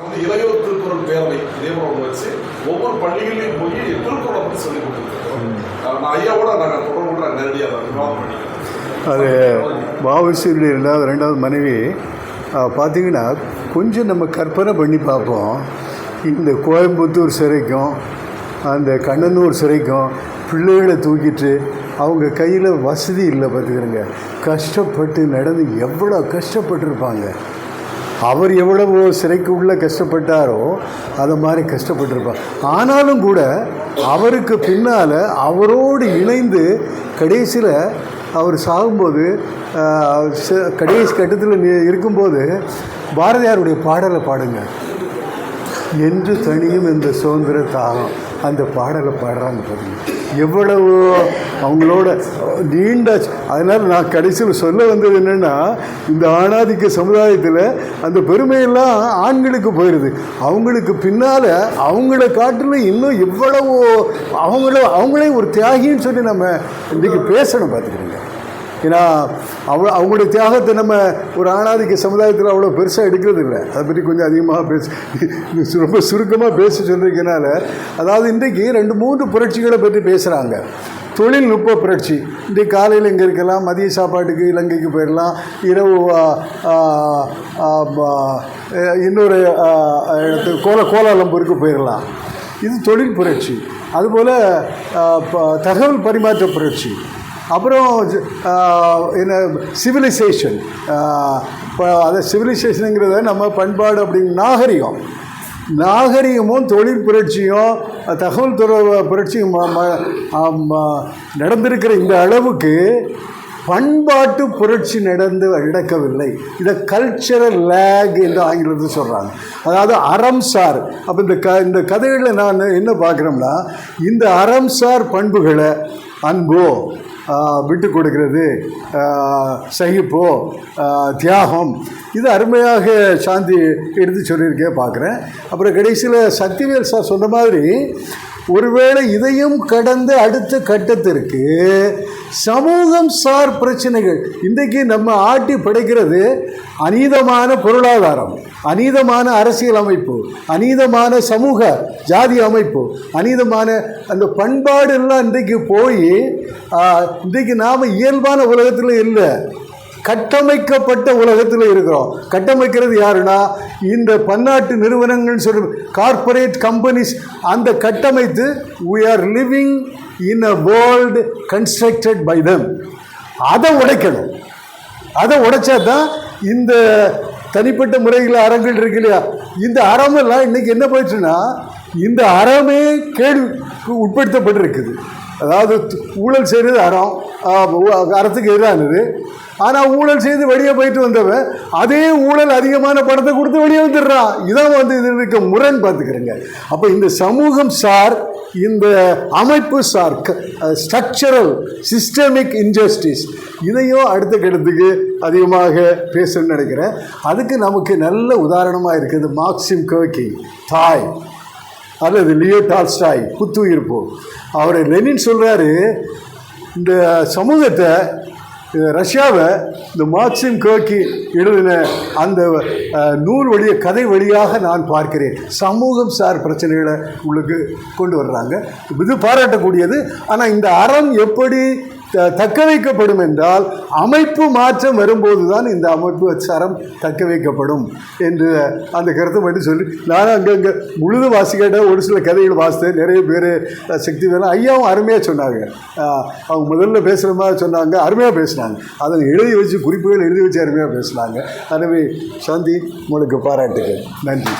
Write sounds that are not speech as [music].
வந்து இளையோர் திருக்குறள் பேரவை இதே போல வச்சு ஒவ்வொரு பள்ளிகளையும் போய் திருக்குறளை பற்றி சொல்லிக் கொடுத்துருக்கோம். நான் ஐயாவோட நாங்கள் தொடர்பு நேரடியாக அதை விவாதம் பண்ணிக்கிறோம். அது பாபுசியுடைய ரெண்டாவது ரெண்டாவது மனைவி பார்த்தீங்கன்னா கொஞ்சம் நம்ம கற்பனை பண்ணி பார்ப்போம். இந்த கோயம்புத்தூர் சிறைக்கும் அந்த கண்ணனூர் சிறைக்கும் பிள்ளைகளை தூக்கிட்டு அவங்க கையில் வசதி இல்லை பார்த்துக்கிறங்க. கஷ்டப்பட்டு நடந்து எவ்வளோ கஷ்டப்பட்டிருப்பாங்க. அவர் எவ்வளவோ சிறைக்கு உள்ளே கஷ்டப்பட்டாரோ அதை மாதிரி கஷ்டப்பட்டிருப்பார். ஆனாலும் கூட அவருக்கு பின்னால் அவரோடு இணைந்து கடைசியில் அவர் சாகும்போது கடைசி கட்டத்தில் இருக்கும்போது பாரதியாருடைய பாடலை பாடுங்க. என்று தனியும் இந்த சுதந்திர தாகம் அந்த பாடலை பாடுறாங்க பாருங்க. எவ்வளவு அவங்களோட நீண்ட அதனால் நான் கடைசியில் சொல்ல வந்தது என்னென்னா இந்த ஆணாதிக்க சமுதாயத்தில் அந்த பெருமையெல்லாம் ஆண்களுக்கு போயிடுது அவங்களுக்கு பின்னால் அவங்கள காட்டிலும் இன்னும் எவ்வளவோ அவங்கள அவங்களே ஒரு தியாகின்னு சொல்லி நம்ம இன்றைக்கி பேசணும் பார்த்துக்கிறீங்க. ஏன்னா அவ அவங்களுடைய தியாகத்தை நம்ம ஒரு ஆணாதிக்க சமுதாயத்தில் அவ்வளோ பெருசாக எடுக்கிறது இல்லை அதை பற்றி கொஞ்சம் அதிகமாக பேச [laughs] ரொம்ப சுருக்கமாக பேச சொல்கிறதுனால அதாவது இன்றைக்கு ரெண்டு மூன்று புரட்சிகளை பற்றி பேசுகிறாங்க தொழில்நுட்ப புரட்சி. இன்றைக்கு காலையில் இங்கே இருக்கலாம் மதிய சாப்பாட்டுக்கு இலங்கைக்கு போயிடலாம் இரவு இன்னொரு இடத்துக்கு கோல கோலாலம்பூருக்கு போயிடலாம் இது தொழில் புரட்சி. அதுபோல் ப- தகவல் பரிமாற்ற புரட்சி. அப்புறம் என்ன சிவிலைசேஷன் இப்போ அதை சிவிலைசேஷனுங்கிறத நம்ம பண்பாடு அப்படிங்கிற நாகரிகம். நாகரிகமும் தொழில் புரட்சியும் தகவல் தொடர்பு புரட்சியும் நடந்திருக்கிற இந்த அளவுக்கு பண்பாட்டு புரட்சி நடந்து நடக்கவில்லை. இதை கல்ச்சரல் லேக் என்று ஆங்கிலத்தில் சொல்கிறாங்க அதாவது அறம்சார் அப்போ இந்த க இந்த கதைகளில் நான் என்ன பார்க்குறோம்னா இந்த அறம்சார் பண்புகளை அன்போ விட்டு கொடுக்கிறது. சகிப்பு சகிப்போ தியாகம். இது அருமையாக சாந்தி எடுத்து சொல்லியிருக்கே பார்க்குறேன். அப்புறம் கடைசியில் சக்திவேல் சார் சொன்ன மாதிரி ஒருவேளை இதையும் கடந்து அடுத்த கட்டத்திற்கு சமூகம் சார் பிரச்சனைகள். இன்றைக்கு நம்ம ஆட்டி படைக்கிறது அநீதமான பொருளாதாரம் அநீதமான அரசியல் அமைப்பு அநீதமான சமூக ஜாதி அமைப்பு அநீதமான அந்த பண்பாடு எல்லாம் இன்றைக்கு போய் இன்றைக்கு நாம் இயல்பான உலகத்தில் இல்லை. கட்டமைக்கப்பட்ட உலகத்தில் இருக்கிறோம். கட்டமைக்கிறது யாருன்னா இந்த பன்னாட்டு நிறுவனங்கள் சொல்ற கார்ப்பரேட் கம்பெனிஸ் அந்த கட்டமைத்து we are living in a world constructed by them அதை உடைக்கணும். அதை உடைச்சா தான் இந்த தனிப்பட்ட முறையில் அறங்கள் இருக்கு இல்லையா? இந்த அறமெல்லாம் இன்றைக்கி என்ன போயிடுச்சுன்னா இந்த அறமே கேள்விக்கு உட்படுத்தப்பட்டிருக்குது. அதாவது ஊழல் செய்கிறது அறம். அறத்துக்கு எதிரானது. ஆனால் ஊழல் செய்து வெளியே போயிட்டு வந்தவன் அதே ஊழல் அதிகமான பணத்தை கொடுத்து வெளியே வந்துடுறான். இதான் வந்து இதில் இருக்க முரண் பார்த்துக்கிறேங்க. அப்போ இந்த சமூகம் சார் இந்த அமைப்பு சார் ஸ்ட்ரக்சரல் சிஸ்டமிக் இன்ஜஸ்டிஸ் இதையும் அடுத்த கட்டத்துக்கு அதிகமாக பேசணும்னு நினைக்கிறேன். அதுக்கு நமக்கு நல்ல உதாரணமாக இருக்குது மார்க்சிம் கோக்கி தாய் அல்லது லியோ டால்ஸ்டாய் புத்துயிர்ப்பு அவர் லெனின் சொல்கிறாரு இந்த சமூகத்தை ரஷ்யாவை இந்த மார்க்சிம் கோக்கி எழுதின அந்த நூல் வழிய கதை வழியாக நான் பார்க்கிறேன். சமூகம் சார் பிரச்சனைகளை உள்ளுக்கு கொண்டு வர்றாங்க. இது பாராட்டக்கூடியது. ஆனால் இந்த அறம் எப்படி தக்க வைக்கப்படும் என்றால் அமைப்பு மாற்றம் வரும்போது தான் இந்த அமைப்பு சரம் தக்க வைக்கப்படும் என்று அந்த கருத்தை மட்டும் சொல்லி நானும் அங்கங்கே முழுது வாசிக்கிட்ட ஒரு சில கதைகள் வாசித்தேன். நிறைய பேர் சக்தி வேணும். ஐயாவும் அருமையாக சொன்னாங்க. அவங்க முதல்ல பேசுகிற மாதிரி சொன்னாங்க. அருமையாக பேசினாங்க. அதை எழுதி வச்சு குறிப்புகள் எழுதி வச்சு அருமையாக பேசினாங்க. எனவே சாந்தி உங்களுக்கு பாராட்டுகள். நன்றி.